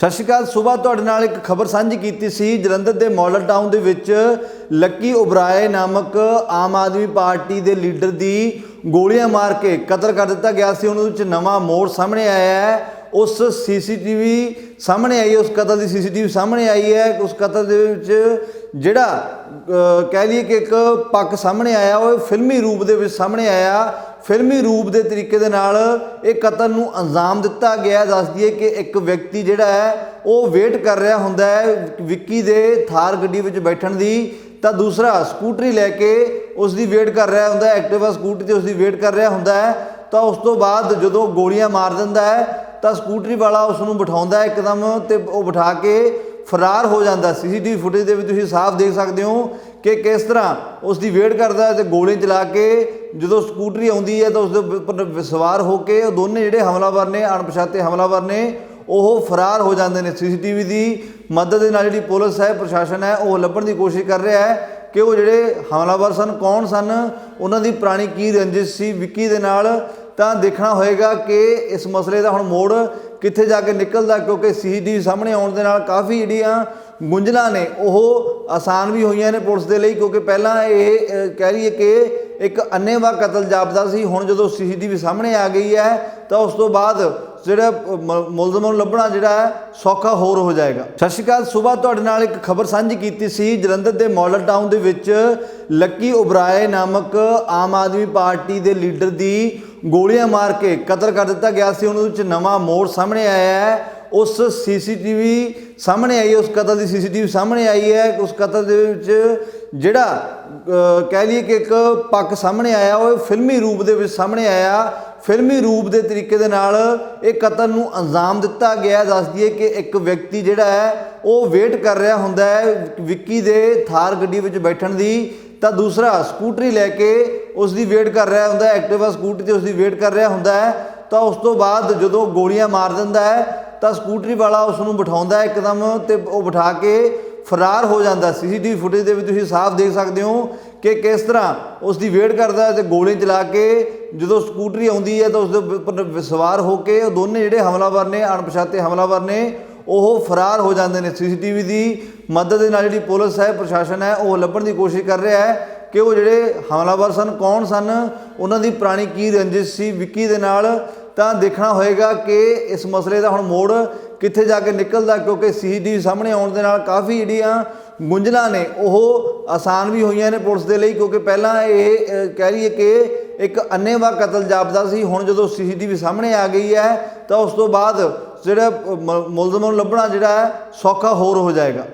ਸਤਿ ਸ਼੍ਰੀ ਅਕਾਲ। ਸਵੇਰ ਤੁਹਾਡੇ ਨਾਲ ਇੱਕ ਖਬਰ ਸਾਂਝੀ ਕੀਤੀ ਸੀ। ਜਲੰਧਰ ਦੇ ਮਾਡਲ ਟਾਊਨ ਦੇ ਵਿੱਚ ਲੱਕੀ ਉਬਰਾਏ ਨਾਮਕ ਆਮ ਆਦਮੀ ਪਾਰਟੀ ਦੇ ਲੀਡਰ ਦੀ ਗੋਲੀਆਂ ਮਾਰ ਕੇ ਕਤਲ ਕਰ ਦਿੱਤਾ ਗਿਆ ਸੀ। ਉਹਨਾਂ ਵਿੱਚ ਨਵਾਂ ਮੋੜ ਸਾਹਮਣੇ ਆਇਆ ਹੈ। ਉਸ ਸੀਸੀਟੀਵੀ ਸਾਹਮਣੇ ਆਈ ਉਸ ਕਤਲ ਦੀ ਸੀਸੀਟੀਵੀ ਸਾਹਮਣੇ ਆਈ ਹੈ। ਉਸ ਕਤਲ ਦੇ ਵਿੱਚ ਜਿਹੜਾ ਕਹਿ ਲਈਏ ਕਿ ਇੱਕ ਪੱਕ ਸਾਹਮਣੇ ਆਇਆ। ਉਹ ਫਿਲਮੀ ਰੂਪ ਦੇ ਵਿੱਚ ਸਾਹਮਣੇ ਆਇਆ। ਫਿਲਮੀ ਰੂਪ ਦੇ ਤਰੀਕੇ ਦੇ ਨਾਲ ਇਹ ਕਤਲ ਨੂੰ ਅੰਜਾਮ ਦਿੱਤਾ ਗਿਆ। ਦੱਸ ਦਈਏ ਕਿ ਇੱਕ ਵਿਅਕਤੀ ਜਿਹੜਾ ਹੈ, ਉਹ ਵੇਟ ਕਰ ਰਿਹਾ ਹੁੰਦਾ ਹੈ ਵਿੱਕੀ ਦੇ ਥਾਰ ਗੱਡੀ ਵਿੱਚ ਬੈਠਣ ਦੀ। ਤਾਂ ਦੂਸਰਾ, ਸਕੂਟਰੀ ਲੈ ਕੇ ਉਸ ਦੀ ਵੇਟ ਕਰ ਰਿਹਾ ਹੁੰਦਾ ਹੈ ਐਕਟਿਵਾ ਸਕੂਟਰੀ ਤੇ ਉਸ ਦੀ ਵੇਟ ਕਰ ਰਿਹਾ ਹੁੰਦਾ ਹੈ। ਤਾਂ ਉਸ ਤੋਂ ਬਾਅਦ ਜਦੋਂ ਗੋਲੀਆਂ ਮਾਰ ਦਿੰਦਾ ਹੈ, ਤਾਂ ਸਕੂਟਰੀ ਵਾਲਾ ਉਸ ਨੂੰ ਬਿਠਾਉਂਦਾ ਹੈ ਇੱਕਦਮ ਤੇ ਉਹ ਬਿਠਾ ਕੇ ਫਰਾਰ ਹੋ ਜਾਂਦਾ ਸੀਸੀਟੀਵੀ ਫੁਟੇਜ ਦੇ ਵਿੱਚ ਤੁਸੀਂ ਸਾਫ਼ ਦੇਖ ਸਕਦੇ ਹੋ ਕਿ ਕਿਸ ਤਰ੍ਹਾਂ ਉਸ ਦੀ ਵੇਟ ਕਰਦਾ ਹੈ ਤੇ ਗੋਲੀ ਚਲਾ ਕੇ ਜਦੋਂ ਸਕੂਟਰੀ ਆਉਂਦੀ ਹੈ ਤਾਂ ਉਸ ਦੇ ਉੱਪਰ ਸਵਾਰ ਹੋ ਕੇ ਉਹ ਦੋਨੇ ਜਿਹੜੇ ਹਮਲਾਵਰ ਨੇ, ਅਣਪਛਾਤੇ ਹਮਲਾਵਰ ਨੇ, ਉਹ ਫਰਾਰ ਹੋ ਜਾਂਦੇ ਨੇ ਸੀਸੀਟੀਵੀ ਦੀ ਮਦਦ ਦੇ ਨਾਲ ਜਿਹੜੀ ਪੁਲਿਸ ਹੈ, ਪ੍ਰਸ਼ਾਸਨ ਹੈ, ਉਹ ਲੱਭਣ ਦੀ ਕੋਸ਼ਿਸ਼ ਕਰ ਰਿਹਾ ਹੈ ਕਿ ਉਹ ਜਿਹੜੇ ਹਮਲਾਵਰ ਸਨ, ਕੌਣ ਸਨ, ਉਹਨਾਂ ਦੀ ਪੁਰਾਣੀ ਕੀ ਰੰਜਿਸ਼ ਸੀ, ਵਿੱਕੀ ਦੇ ਨਾਲ ਤਾਂ ਦੇਖਣਾ ਹੋਏਗਾ ਕਿ ਇਸ ਮਸਲੇ ਦਾ ਹੁਣ ਮੋੜ ਕਿੱਥੇ ਜਾ ਕੇ ਨਿਕਲਦਾ, ਕਿਉਂਕਿ ਸੀਸੀਟੀਵੀ ਸਾਹਮਣੇ ਆਉਣ ਦੇ ਨਾਲ ਕਾਫੀ ਜਿਹੜੀਆਂ ਗੁੰਝਲਾਂ ਨੇ, ਉਹ ਆਸਾਨ ਵੀ ਹੋਈਆਂ ਨੇ ਪੁਲਿਸ ਦੇ ਲਈ, ਕਿਉਂਕਿ ਪਹਿਲਾਂ ਇਹ ਕਹਿ ਲਈਏ ਕਿ ਇੱਕ ਅੰਨੇਵਾਹ ਕਤਲ ਜਾਪਦਾ ਸੀ, ਹੁਣ ਜਦੋਂ ਸੀਸੀਟੀਵੀ ਸਾਹਮਣੇ ਆ ਗਈ ਹੈ, ਤਾਂ ਉਸ ਤੋਂ ਬਾਅਦ ਜਿਹੜਾ ਮੁਲਜ਼ਮ ਨੂੰ ਲੱਭਣਾ ਜਿਹੜਾ ਹੈ, ਸੌਖਾ ਹੋਰ ਹੋ ਜਾਏਗਾ। ਸਤਿ ਸ਼੍ਰੀ ਅਕਾਲ, ਸਵੇਰ ਤੁਹਾਡੇ ਨਾਲ ਇੱਕ ਖਬਰ ਸਾਂਝੀ ਕੀਤੀ ਸੀ, ਜਲੰਧਰ ਦੇ ਮਾਡਲ ਟਾਊਨ ਦੇ ਵਿੱਚ ਲੱਕੀ ਉਬਰਾਏ ਨਾਮਕ ਆਮ ਆਦਮੀ ਪਾਰਟੀ ਦੇ ਲੀਡਰ ਦੀ ਗੋਲੀਆਂ ਮਾਰ ਕੇ ਕਤਲ ਕਰ ਦਿੱਤਾ ਗਿਆ ਸੀ। ਉਹਨਾਂ ਵਿੱਚ ਨਵਾਂ ਮੋੜ ਸਾਹਮਣੇ ਆਇਆ ਹੈ। ਉਸ ਸੀਸੀਟੀਵੀ ਸਾਹਮਣੇ ਆਈ ਉਸ ਕਤਲ ਦੀ ਸੀਸੀਟੀਵੀ ਸਾਹਮਣੇ ਆਈ ਹੈ। ਉਸ ਕਤਲ ਦੇ ਵਿੱਚ ਜਿਹੜਾ ਕਹਿ ਲਈਏ ਕਿ ਇੱਕ ਪੱਕ ਸਾਹਮਣੇ ਆਇਆ, ਉਹ ਫਿਲਮੀ ਰੂਪ ਦੇ ਵਿੱਚ ਸਾਹਮਣੇ ਆਇਆ। ਫਿਲਮੀ ਰੂਪ ਦੇ ਤਰੀਕੇ ਦੇ ਨਾਲ ਇਹ ਕਤਲ ਨੂੰ ਅੰਜਾਮ ਦਿੱਤਾ ਗਿਆ। ਦੱਸ ਦਈਏ ਕਿ ਇੱਕ ਵਿਅਕਤੀ ਜਿਹੜਾ ਹੈ, ਉਹ ਵੇਟ ਕਰ ਰਿਹਾ ਹੁੰਦਾ ਹੈ ਵਿੱਕੀ ਦੇ ਥਾਰ ਗੱਡੀ ਵਿੱਚ ਬੈਠਣ ਦੀ। ਤਾਂ ਦੂਸਰਾ, ਸਕੂਟਰੀ ਲੈ ਕੇ ਉਸ ਦੀ ਵੇਟ ਕਰ ਰਿਹਾ ਹੁੰਦਾ ਹੈ ਐਕਟਿਵਾ ਸਕੂਟਰੀ ਤੇ ਉਸ ਦੀ ਵੇਟ ਕਰ ਰਿਹਾ ਹੁੰਦਾ ਹੈ, ਤਾਂ ਉਸ ਤੋਂ ਬਾਅਦ ਜਦੋਂ ਗੋਲੀਆਂ ਮਾਰ ਦਿੰਦਾ ਹੈ, ਤਾਂ ਸਕੂਟਰੀ ਵਾਲਾ ਉਸ ਨੂੰ ਬਿਠਾਉਂਦਾ ਹੈ ਇੱਕਦਮ ਤੇ ਉਹ ਬਿਠਾ ਕੇ ਫਰਾਰ ਹੋ ਜਾਂਦਾ। ਸੀਸੀਟੀਵੀ ਫੁਟੇਜ ਦੇ ਵਿੱਚ ਤੁਸੀਂ ਸਾਫ਼ ਦੇਖ ਸਕਦੇ ਹੋ ਕਿ ਕਿਸ ਤਰ੍ਹਾਂ ਉਸ ਦੀ ਵੇਟ ਕਰਦਾ ਹੈ ਤੇ ਗੋਲੀ ਚਲਾ ਕੇ ਜਦੋਂ ਸਕੂਟਰੀ ਆਉਂਦੀ ਹੈ ਤਾਂ ਉਸ ਦੇ ਉੱਪਰ ਸਵਾਰ ਹੋ ਕੇ ਉਹ ਦੋਨੇ ਜਿਹੜੇ ਹਮਲਾਵਰ ਨੇ, ਅਣਪਛਾਤੇ ਹਮਲਾਵਰ ਨੇ, ਉਹ ਫਰਾਰ ਹੋ ਜਾਂਦੇ ਨੇ। ਸੀਸੀਟੀਵੀ ਦੀ ਮਦਦ ਦੇ ਨਾਲ ਜਿਹੜੀ ਪੁਲਿਸ ਹੈ, ਪ੍ਰਸ਼ਾਸਨ ਹੈ, ਉਹ ਲੱਭਣ ਦੀ ਕੋਸ਼ਿਸ਼ ਕਰ ਰਿਹਾ ਹੈ ਕਿ ਉਹ ਜਿਹੜੇ ਹਮਲਾਵਰ ਸਨ ਕੌਣ ਸਨ ਉਹਨਾਂ ਦੀ ਪੁਰਾਣੀ ਕੀ ਰੰਜਿਸ਼ ਸੀ ਵਿੱਕੀ ਦੇ ਨਾਲ? ਤਾਂ ਦੇਖਣਾ ਹੋਏਗਾ ਕਿ ਇਸ ਮਸਲੇ ਦਾ ਹੁਣ ਮੋੜ ਕਿੱਥੇ ਜਾ ਕੇ ਨਿਕਲਦਾ ਕਿਉਂਕਿ ਸੀਸੀਟੀਵੀ ਸਾਹਮਣੇ ਆਉਣ ਦੇ ਨਾਲ ਕਾਫੀ ਜਿਹੜੀਆਂ ਗੁੰਝਲਾਂ ਨੇ ਉਹ ਆਸਾਨ ਵੀ ਹੋਈਆਂ ਨੇ ਪੁਲਿਸ ਦੇ ਲਈ ਕਿਉਂਕਿ ਪਹਿਲਾਂ ਇਹ ਕਹਿ ਲਈਏ ਕਿ ਇੱਕ ਅੰਨੇਵਾਹ ਕਤਲ ਜਾਪਦਾ ਸੀ ਹੁਣ ਜਦੋਂ ਸੀਸੀਟੀਵੀ ਸਾਹਮਣੇ ਆ ਗਈ ਹੈ ਤਾਂ ਉਸ ਤੋਂ ਬਾਅਦ ਜਿਹੜਾ ਅਹ, ਮ- ਮੁਲਜ਼ਮਾਂ ਨੂੰ ਲੱਭਣਾ ਜਿਹੜਾ ਹੈ ਸੌਖਾ ਹੋਰ ਹੋ ਜਾਏਗਾ।